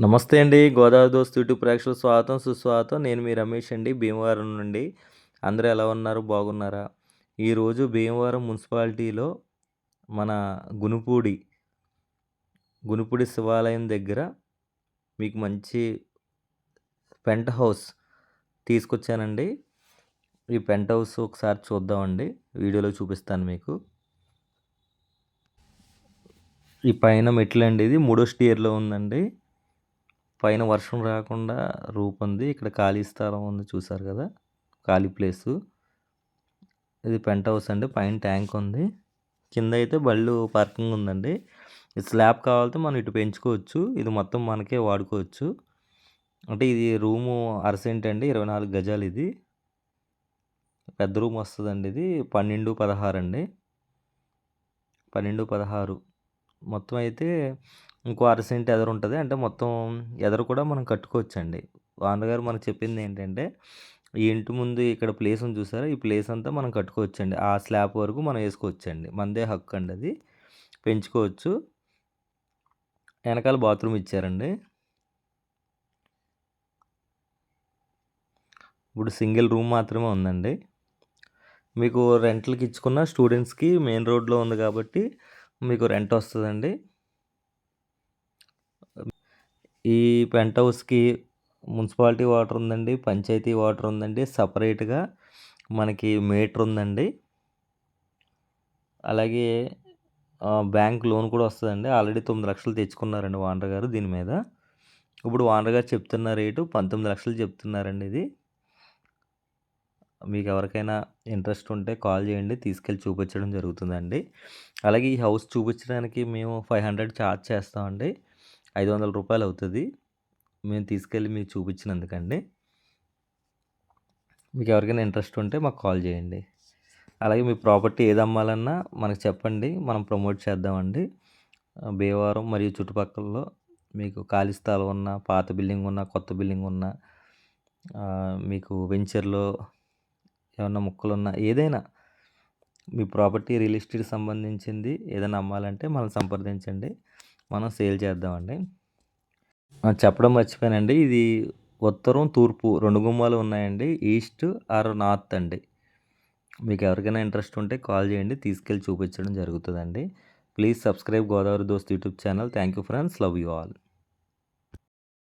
నమస్తే అండి. గోదావరి దోస్త్ యూట్యూబ్ ప్రేక్షకులు స్వాగతం సుస్వాగతం. నేను మీ రమేష్ అండి భీమవరం నుండి. అందరూ ఎలా ఉన్నారు? బాగున్నారా? ఈరోజు భీమవరం మున్సిపాలిటీలో మన గునుపూడి గునుపూడి శివాలయం దగ్గర మీకు మంచి పెంట్ హౌస్ తీసుకొచ్చానండి. ఈ పెంట్ హౌస్ ఒకసారి చూద్దామండి. వీడియోలో చూపిస్తాను మీకు. ఈ పైన మెట్లు అండి ఇది. మూడో స్టియర్లో ఉందండి. పైన వర్షం రాకుండా రూప్ ఉంది ఇక్కడ ఖాళీ స్థలం ఉంది చూసారు కదా? ఖాళీ ప్లేసు. ఇది పెంట్ హౌస్ అండి. పైన ట్యాంక్ ఉంది. కింద అయితే బళ్ళు పార్కింగ్ ఉందండి. ఇది స్లాబ్ కావాలంటే మనం ఇటు పెంచుకోవచ్చు. ఇది మొత్తం మనకే వాడుకోవచ్చు. అంటే ఇది రూము అరసెంట్ అండి ఇరవై నాలుగు గజాలు ఇది. పెద్ద రూమ్ వస్తుందండి ఇది. పన్నెండు పదహారు అండి పన్నెండు పదహారు. మొత్తం అయితే ఇంకో అర సెంట్ ఎదరు ఉంటుంది. అంటే మొత్తం ఎదరు కూడా మనం కట్టుకోవచ్చండి. వానగారు గారు మనకు చెప్పింది ఏంటంటే ఈ ఇంటి ముందు ఇక్కడ ప్లేస్ ఉంది చూసారా? ఈ ప్లేస్ అంతా మనం కట్టుకోవచ్చండి. ఆ స్లాబ్ వరకు మనం వేసుకోవచ్చండి. మందే హక్కు అండి అది. పెంచుకోవచ్చు. వెనకాల బాత్రూమ్ ఇచ్చారండి. ఇప్పుడు సింగిల్ రూమ్ మాత్రమే ఉందండి. మీకు రెంట్లకి ఇచ్చుకున్న స్టూడెంట్స్కి మెయిన్ రోడ్లో ఉంది కాబట్టి మీకు రెంట్ వస్తుందండి. ఈ పెంట్ హౌస్కి మున్సిపాలిటీ వాటర్ ఉందండి పంచాయతీ వాటర్ ఉందండి సపరేట్గా మనకి మీటర్ ఉందండి అలాగే బ్యాంక్ లోన్ కూడా వస్తుందండి. ఆల్రెడీ తొమ్మిది లక్షలు తెచ్చుకున్నారండి వానర్ గారు దీని మీద. ఇప్పుడు వానర్ గారు చెప్తున్న రేటు పంతొమ్మిది లక్షలు చెప్తున్నారండి ఇది. మీకు ఎవరికైనా ఇంట్రెస్ట్ ఉంటే కాల్ చేయండి తీసుకెళ్ళి చూపించడం జరుగుతుందండి. అలాగే ఈ హౌస్ చూపించడానికి మేము ఫైవ్ హండ్రెడ్ ఛార్జ్ చేస్తామండి. ఐదు వందల రూపాయలు అవుతుంది. మేము తీసుకెళ్ళి మీకు చూపించినందుకండి. మీకు ఎవరికైనా ఇంట్రెస్ట్ ఉంటే మాకు కాల్ చేయండి. అలాగే మీ ప్రాపర్టీ ఏది అమ్మాలన్నా మనకు చెప్పండి. మనం ప్రమోట్ చేద్దామండి. భీమవరం మరియు చుట్టుపక్కలలో మీకు ఖాళీ స్థలం ఉన్న పాత బిల్డింగ్ ఉన్న కొత్త బిల్డింగ్ ఉన్న మీకు వెంచర్లో ఏమన్నా ముక్కలు ఉన్నా ఏదైనా మీ ప్రాపర్టీ రియల్ ఎస్టేట్ సంబంధించింది ఏదైనా అమ్మాలంటే మనం సంప్రదించండి. మనం సేల్ చేద్దామండి. చెప్పడం మర్చిపోయానండి. ఇది ఉత్తరం తూర్పు రెండు గుమ్మాలు ఉన్నాయండి. ఈస్ట్ ఆర్ నార్త్ అండి. మీకు ఎవరికైనా ఇంట్రెస్ట్ ఉంటే కాల్ చేయండి. తీసుకెళ్ళి చూపించడం జరుగుతుందండి. Please subscribe Godavari Dost YouTube channel. Thank you friends. Love you all.